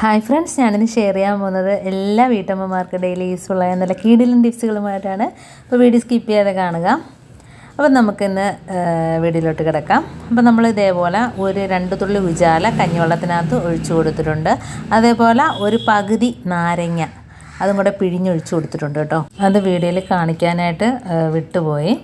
Hi friends ഞാനിന്ന് share ചെയ്യാൻ പോകുന്നത് എല്ലാ വീട്ടമ്മമാർക്ക് ഡെയിലി യൂസ്ഫുള്ളായ നല്ല കീടിലും ടിപ്സുകളുമായിട്ടാണ് അപ്പോൾ വീഡിയോ സ്കിപ്പ് ചെയ്യാതെ കാണുക. അപ്പോൾ നമുക്കിന്ന് വീടിലോട്ട് കിടക്കാം. അപ്പോൾ നമ്മൾ ഇതേപോലെ ഒരു രണ്ട് തുള്ളി ഉജാല കഞ്ഞിവെള്ളത്തിനകത്ത് ഒഴിച്ചു കൊടുത്തിട്ടുണ്ട്. അതേപോലെ ഒരു പകുതി നാരങ്ങ അതും കൂടെ പിഴിഞ്ഞൊഴിച്ചു കൊടുത്തിട്ടുണ്ട് കേട്ടോ. അത് വീഡിയോയിൽ കാണിക്കാനായിട്ട് വിട്ടുപോയി.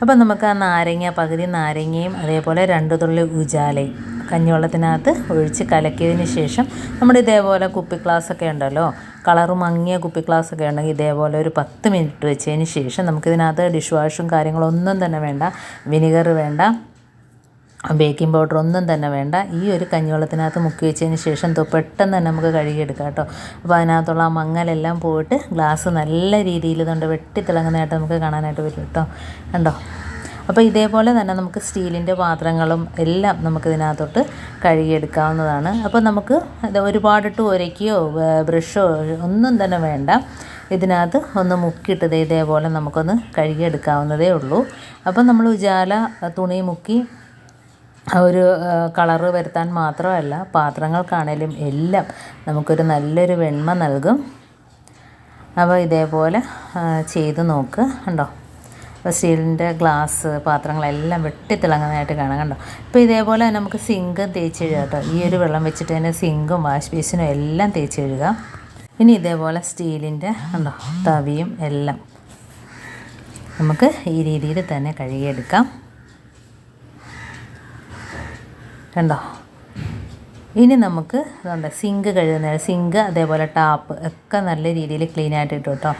അപ്പോൾ നമുക്ക് ആ നാരങ്ങ പകുതി നാരങ്ങയും അതേപോലെ രണ്ട് തുള്ളി ഉജാലയും കഞ്ഞിവെള്ളത്തിനകത്ത് ഒഴിച്ച് കലക്കിയതിന് ശേഷം നമ്മുടെ ഇതേപോലെ കുപ്പി ഗ്ലാസ്സൊക്കെ ഉണ്ടല്ലോ. കളറ് മങ്ങിയ കുപ്പി ഗ്ലാസ്സൊക്കെ ഉണ്ടെങ്കിൽ ഇതേപോലെ ഒരു പത്ത് മിനിറ്റ് വെച്ചതിന് ശേഷം നമുക്കിതിനകത്ത് ഡിഷ് വാഷും കാര്യങ്ങളൊന്നും തന്നെ വേണ്ട. വിനിഗർ വേണ്ട. ബേക്കിംഗ് പൗഡർ ഒന്നും തന്നെ വേണ്ട. ഈ ഒരു കഞ്ഞിവെള്ളത്തിനകത്ത് മുക്കി വെച്ചതിന് ശേഷം പെട്ടെന്ന് തന്നെ നമുക്ക് കഴുകിയെടുക്കാം കേട്ടോ. അപ്പോൾ അതിനകത്തുള്ള ആ മങ്ങലെല്ലാം പോയിട്ട് ഗ്ലാസ് നല്ല രീതിയിൽ ഇതുകൊണ്ട് വെട്ടിത്തിളങ്ങുന്നതായിട്ട് നമുക്ക് കാണാനായിട്ട് പറ്റും കേട്ടോ. കണ്ടോ? അപ്പോൾ ഇതേപോലെ തന്നെ നമുക്ക് സ്റ്റീലിന്റെ പാത്രങ്ങളും എല്ലാം നമുക്ക് നമുക്കിതിനകത്തോട്ട് കഴുകിയെടുക്കാവുന്നതാണ്. അപ്പോൾ നമുക്ക് ഒരുപാടിട്ട് ഒരക്കിയോ ബ്രഷോ ഒന്നും തന്നെ വേണ്ട. ഇതിനകത്ത് ഒന്ന് മുക്കിയിട്ടത് ഇതേപോലെ നമുക്കൊന്ന് കഴുകിയെടുക്കാവുന്നതേ ഉള്ളൂ. അപ്പം നമ്മൾ ഉജാല തുണി മുക്കി ഒരു കളറ് വരുത്താൻ മാത്രമല്ല പാത്രങ്ങൾക്കാണേലും എല്ലാം നമുക്കൊരു നല്ലൊരു വെണ്മ നൽകും. അപ്പോൾ ഇതേപോലെ ചെയ്ത് നോക്ക്. കണ്ടോ? അപ്പോൾ സ്റ്റീലിന്റെ ഗ്ലാസ് പാത്രങ്ങളെല്ലാം വെട്ടിത്തിളങ്ങുന്നതായിട്ട് കാണാം. കണ്ടോ? ഇപ്പോൾ ഇതേപോലെ നമുക്ക് സിങ്കും തേച്ച് കഴുകാം കേട്ടോ. ഈ ഒരു വെള്ളം വെച്ചിട്ട് തന്നെ സിങ്കും വാഷ് ബേസിനും എല്ലാം തേച്ച് കഴുകാം ഇനി ഇതേപോലെ സ്റ്റീലിന്റെ കണ്ടോ? തവിയും എല്ലാം നമുക്ക് ഈ രീതിയിൽ തന്നെ കഴുകിയെടുക്കാം. കണ്ടോ? ഇനി നമുക്ക് ഇതുണ്ട് സിങ്ക് കഴുകുന്ന സിങ്ക് അതേപോലെ ടാപ്പ് ഒക്കെ നല്ല രീതിയിൽ ക്ലീൻ ആയിട്ട് ഇട്ടു കേട്ടോ.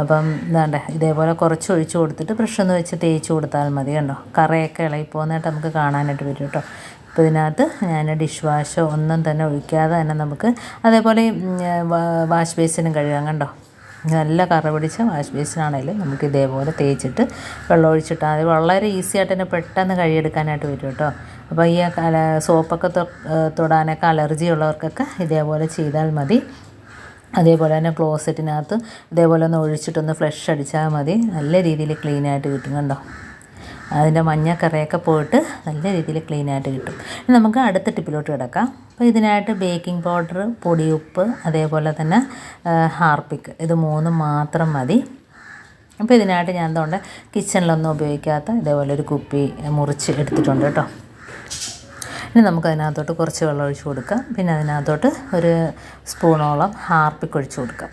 അപ്പം ഇതാണ്ട് ഇതേപോലെ കുറച്ച് ഒഴിച്ച് കൊടുത്തിട്ട് ബ്രഷ് ഒന്ന് വെച്ച് തേച്ച് കൊടുത്താൽ മതി കണ്ടോ? കറയൊക്കെ ഇളകി പോകുന്നതായിട്ട് നമുക്ക് കാണാനായിട്ട് പറ്റും കേട്ടോ. അപ്പോൾ ഇതിനകത്ത് ഞാൻ ഡിഷ് വാഷോ ഒന്നും തന്നെ ഒഴിക്കാതെ തന്നെ നമുക്ക് അതേപോലെ വാഷ് ബേസിനും കഴുകാം കണ്ടോ? നല്ല കറ പിടിച്ച വാഷ് ബേസിനാണെങ്കിലും നമുക്ക് ഇതേപോലെ തേച്ചിട്ട് വെള്ളം ഒഴിച്ചിട്ടാൽ മതി വളരെ ഈസി ആയിട്ട് തന്നെ പെട്ടെന്ന് കഴുകിയെടുക്കാനായിട്ട് വരും കേട്ടോ. അപ്പോൾ ഈ സോപ്പൊക്കെ തൊടാനൊക്കെ അലർജി ഉള്ളവർക്കൊക്കെ ഇതേപോലെ ചെയ്താൽ മതി. അതേപോലെ തന്നെ ക്ലോസറ്റിനകത്ത് ഇതേപോലെ ഒന്ന് ഒഴിച്ചിട്ടൊന്ന് ഫ്ലഷ് അടിച്ചാൽ മതി. നല്ല രീതിയിൽ ക്ലീൻ ആയിട്ട് കിട്ടും കണ്ടോ? അതിന്റെ മഞ്ഞക്കറയൊക്കെ പോയിട്ട് നല്ല രീതിയിൽ ക്ലീൻ ആയിട്ട് കിട്ടും. ഇനി നമുക്ക് അടുത്ത ടിപ്പിലോട്ട് കിടക്കാം. അപ്പോൾ ഇതിനായിട്ട് ബേക്കിംഗ് പൗഡർ പൊടിയുപ്പ് അതേപോലെ തന്നെ ഹാർപ്പിക്ക് ഇത് മൂന്നും മാത്രം മതി. അപ്പോൾ ഇതിനായിട്ട് ഞാൻ എന്തുകൊണ്ട് കിച്ചണിലൊന്നും ഉപയോഗിക്കാത്ത ഇതേപോലെ ഒരു കുപ്പി മുറിച്ച് എടുത്തിട്ടുണ്ട് കേട്ടോ. ഇനി നമുക്ക് അതിനകത്തോട്ട് കുറച്ച് വെള്ളം ഒഴിച്ച് കൊടുക്കാം. പിന്നെ അതിനകത്തോട്ട് ഒരു സ്പൂണോളം ഹാർപ്പിക്ക് ഒഴിച്ച് കൊടുക്കാം.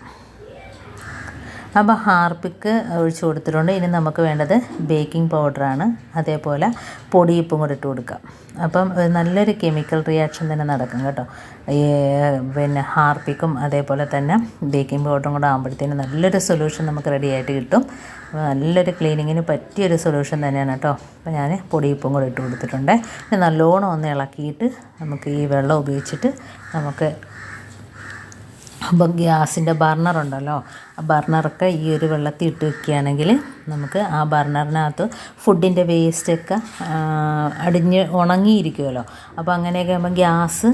അപ്പോൾ ഹാർപ്പിക്ക് ഒഴിച്ച് കൊടുത്തിട്ടുണ്ട്. ഇനി നമുക്ക് വേണ്ടത് ബേക്കിംഗ് പൗഡറാണ്. അതേപോലെ പൊടിയിപ്പും കൂടെ ഇട്ട് കൊടുക്കാം. അപ്പം നല്ലൊരു കെമിക്കൽ റിയാക്ഷൻ തന്നെ നടക്കും കേട്ടോ. ഈ പിന്നെ ഹാർപ്പിക്കും അതേപോലെ തന്നെ ബേക്കിംഗ് പൗഡറും കൂടെ ആകുമ്പോഴത്തേനും നല്ലൊരു സൊല്യൂഷൻ നമുക്ക് റെഡി ആയിട്ട് കിട്ടും നല്ലൊരു ക്ലീനിങ്ങിന് പറ്റിയൊരു സൊല്യൂഷൻ തന്നെയാണ് കേട്ടോ. അപ്പോൾ ഞാൻ പൊടിയിപ്പും കൂടെ ഇട്ട് കൊടുത്തിട്ടുണ്ട്. നല്ലോണം ഒന്ന് ഇളക്കിയിട്ട് നമുക്ക് ഈ വെള്ളം ഉപയോഗിച്ചിട്ട് നമുക്ക് അപ്പം ഗ്യാസിന്റെ ബർണറുണ്ടല്ലോ ആ ബർണറൊക്കെ ഈ ഒരു വെള്ളത്തിൽ ഇട്ട് വെക്കുകയാണെങ്കിൽ നമുക്ക് ആ ബർണറിനകത്ത് ഫുഡിന്റെ വേസ്റ്റൊക്കെ അടിഞ്ഞ് ഉണങ്ങിയിരിക്കുമല്ലോ. അപ്പോൾ അങ്ങനെയൊക്കെ ആകുമ്പോൾ ഗ്യാസ്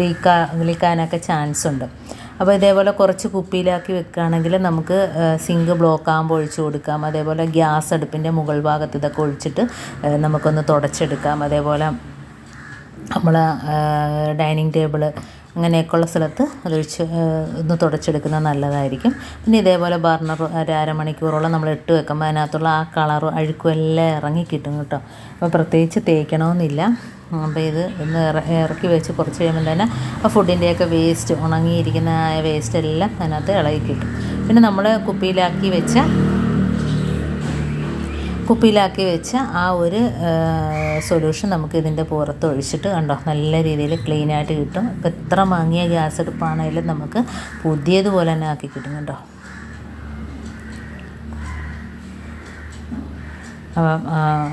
ലീക്കാ ലീക്കാനൊക്കെ ചാൻസ് ഉണ്ട് അപ്പോൾ ഇതേപോലെ കുറച്ച് കുപ്പിയിലാക്കി വെക്കുകയാണെങ്കിൽ നമുക്ക് സിങ്ക് ബ്ലോക്ക് ആകുമ്പോൾ ഒഴിച്ചു കൊടുക്കാം. അതേപോലെ ഗ്യാസ് അടുപ്പിന്റെ മുകൾ ഭാഗത്ത് ഇതൊക്കെ ഒഴിച്ചിട്ട് നമുക്കൊന്ന് തുടച്ചെടുക്കാം. അതേപോലെ നമ്മൾ ഡൈനിങ് ടേബിൾ അങ്ങനെയൊക്കെയുള്ള സ്ഥലത്ത് അതൊഴിച്ച് ഒന്ന് തുടച്ചെടുക്കുന്നത് നല്ലതായിരിക്കും. പിന്നെ ഇതേപോലെ ബർണർ ഒരു അരമണിക്കൂറോളം നമ്മൾ ഇട്ട് വെക്കുമ്പോൾ അതിനകത്തുള്ള ആ കളറും അഴുക്കും എല്ലാം ഇറങ്ങി കിട്ടും കേട്ടോ. അപ്പോൾ പ്രത്യേകിച്ച് തേക്കണമെന്നില്ല. അപ്പോൾ ഇത് ഒന്ന് ഇറക്കി വെച്ച് കുറച്ച് കഴിയുമ്പോൾ തന്നെ ആ ഫുഡിന്റെയൊക്കെ വേസ്റ്റ് ഉണങ്ങിയിരിക്കുന്ന വേസ്റ്റ് എല്ലാം അതിനകത്ത് ഇളകി കിട്ടും. പിന്നെ നമ്മൾ കുപ്പിയിലാക്കി വെച്ച കുപ്പിയിലാക്കി വെച്ച ആ ഒരു സൊല്യൂഷൻ നമുക്ക് ഇതിന്റെ പുറത്ത് ഒഴിച്ചിട്ട് കണ്ടോ? നല്ല രീതിയിൽ ക്ലീൻ ആയിട്ട് കിട്ടും. ഇപ്പം എത്ര മങ്ങിയ ഗ്യാസ് അടുപ്പാണെങ്കിലും നമുക്ക് പുതിയതുപോലെ തന്നെ ആക്കി കിട്ടും കേട്ടോ അപ്പം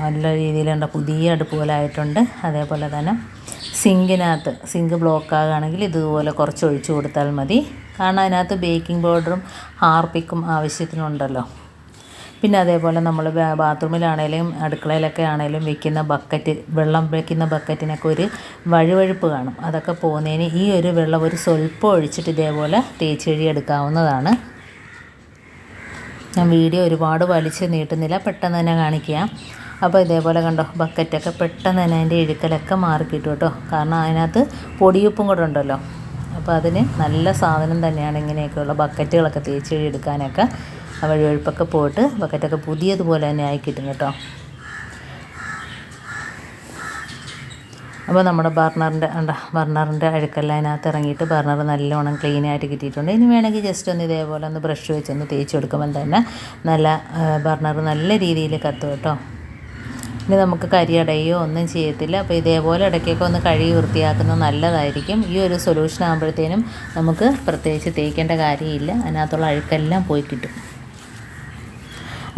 നല്ല രീതിയിലുണ്ട് പുതിയ അടുപ്പ് പോലെ ആയിട്ടുണ്ട്. അതേപോലെ തന്നെ സിങ്കിനകത്ത് സിങ്ക് ബ്ലോക്ക് ആകുകയാണെങ്കിൽ ഇതുപോലെ കുറച്ച് ഒഴിച്ചു കൊടുത്താൽ മതി. കാരണം അതിനകത്ത് ബേക്കിംഗ് പൗഡറും ഹാർപ്പിക്കും ആവശ്യത്തിനുണ്ടല്ലോ. പിന്നെ അതേപോലെ നമ്മൾ ബാത്റൂമിലാണേലും അടുക്കളയിലൊക്കെ ആണേലും വെക്കുന്ന ബക്കറ്റ് വെള്ളം വെക്കുന്ന ബക്കറ്റിനൊക്കെ ഒരു വഴുവഴുപ്പ് കാണും. അതൊക്കെ പോകുന്നതിന് ഈ ഒരു വെള്ളം ഒരു സ്വല്പം ഒഴിച്ചിട്ട് ഇതേപോലെ തേച്ച് കഴുകിയെടുക്കാവുന്നതാണ് ഞാൻ വീഡിയോ ഒരുപാട് വലിച്ച് നീട്ടുന്നില്ല പെട്ടെന്ന് തന്നെ കാണിക്കുക അപ്പോൾ ഇതേപോലെ കണ്ടോ ബക്കറ്റൊക്കെ പെട്ടെന്ന് തന്നെ അതിന്റെ ഇഴുക്കലൊക്കെ മാറി കിട്ടും കേട്ടോ. കാരണം അതിനകത്ത് പൊടിയുപ്പും കൂടെ ഉണ്ടല്ലോ. അപ്പോൾ അതിന് നല്ല സാധനം തന്നെയാണ് ഇങ്ങനെയൊക്കെയുള്ള ബക്കറ്റുകളൊക്കെ തേച്ച് എടുക്കാനൊക്കെ ആ വഴുവഴുപ്പൊക്കെ പോയിട്ട് ബക്കറ്റൊക്കെ പുതിയതുപോലെ തന്നെ ആയി കിട്ടും കേട്ടോ. അപ്പോൾ നമ്മുടെ ബർണറിന്റെ അണ്ട ബർണറിന്റെ അഴുക്കെല്ലാം അതിനകത്ത് ഇറങ്ങിയിട്ട് ബർണർ നല്ലോണം ക്ലീൻ ആയിട്ട് കിട്ടിയിട്ടുണ്ട്. ഇനി വേണമെങ്കിൽ ജസ്റ്റ് ഒന്ന് ഇതേപോലെ ഒന്ന് ബ്രഷ് വെച്ചൊന്ന് തേച്ച് കൊടുക്കുമ്പോൾ തന്നെ നല്ല ബർണർ നല്ല രീതിയിൽ കത്തും കേട്ടോ. ഇനി നമുക്ക് കരിയടയോ ഒന്നും ചെയ്യത്തില്ല. അപ്പോൾ ഇതേപോലെ ഇടയ്ക്കൊക്കെ ഒന്ന് കഴുകി വൃത്തിയാക്കുന്നത് നല്ലതായിരിക്കും. ഈ ഒരു സൊല്യൂഷൻ ആകുമ്പോഴത്തേനും നമുക്ക് പ്രത്യേകിച്ച് തേക്കേണ്ട കാര്യമില്ല. അതിനകത്തുള്ള അഴുക്കെല്ലാം പോയി കിട്ടും.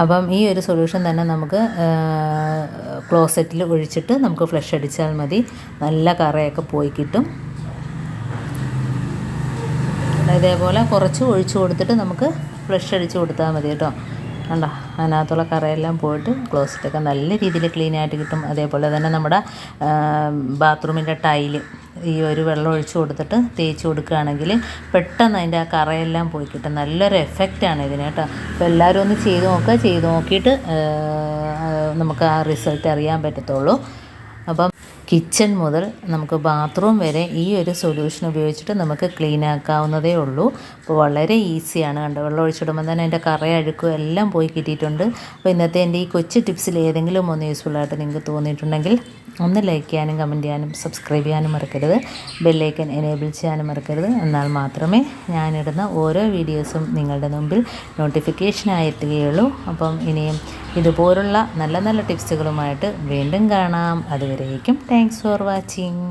അപ്പം ഈ ഒരു സൊല്യൂഷൻ തന്നെ നമുക്ക് ക്ലോസറ്റിൽ ഒഴിച്ചിട്ട് നമുക്ക് ഫ്ലഷ് അടിച്ചാൽ മതി. നല്ല കറയൊക്കെ പോയി കിട്ടും. ഇതേപോലെ കുറച്ച് ഒഴിച്ചു കൊടുത്തിട്ട് നമുക്ക് ഫ്ലഷ് അടിച്ച് കൊടുത്താൽ മതി കേട്ടോ. കണ്ടോ? അതിനകത്തുള്ള കറയെല്ലാം പോയിട്ട് ക്ലോസറ്റൊക്കെ നല്ല രീതിയിൽ ക്ലീൻ ആയിട്ട് കിട്ടും. അതേപോലെ തന്നെ നമ്മുടെ ബാത്റൂമിന്റെ ടൈൽ ഈ ഒരു വെള്ളം ഒഴിച്ചു കൊടുത്തിട്ട് തേച്ച് കൊടുക്കുകയാണെങ്കിൽ പെട്ടെന്ന് അതിന്റെ ആ കറയെല്ലാം പോയി കിട്ടും. നല്ലൊരു എഫക്റ്റാണ് ഇതിന് കേട്ടോ. അപ്പോൾ എല്ലാവരും ഒന്ന് ചെയ്ത് നോക്കുക ചെയ്ത് നോക്കിയിട്ട് നമുക്ക് ആ റിസൾട്ട് അറിയാൻ പറ്റത്തുള്ളൂ. കിച്ചൺ മുതൽ നമുക്ക് ബാത്റൂം വരെ ഈ ഒരു സൊല്യൂഷൻ ഉപയോഗിച്ചിട്ട് നമുക്ക് ക്ലീൻ ആക്കാവുന്നതേ ഉള്ളൂ. അപ്പോൾ വളരെ ഈസിയാണ്. കണ്ടോ? വെള്ളം ഒഴിച്ചിടുമ്പോൾ തന്നെ അതിന്റെ കറ അഴുക്കും എല്ലാം പോയി കിട്ടിയിട്ടുണ്ട്. അപ്പോൾ ഇന്നത്തെ എന്റെ ഈ കൊച്ചു ടിപ്സിൽ ഏതെങ്കിലും ഒന്ന് യൂസ്ഫുള്ളായിട്ട് നിങ്ങൾക്ക് തോന്നിയിട്ടുണ്ടെങ്കിൽ ഒന്ന് ലൈക്ക് ചെയ്യാനും കമന്റ് ചെയ്യാനും സബ്സ്ക്രൈബ് ചെയ്യാനും മറക്കരുത്. ബെല്ലൈക്കൻ എനേബിൾ ചെയ്യാനും മറക്കരുത്. എന്നാൽ മാത്രമേ ഞാനിടുന്ന ഓരോ വീഡിയോസും നിങ്ങളുടെ മുമ്പിൽ നോട്ടിഫിക്കേഷനായി എത്തുകയുള്ളൂ. അപ്പം ഇനിയും ഇതുപോലുള്ള നല്ല നല്ല ടിപ്സുകളുമായിട്ട് വീണ്ടും കാണാം. അതുവരേക്കും താങ്ക്സ് ഫോർ വാച്ചിങ്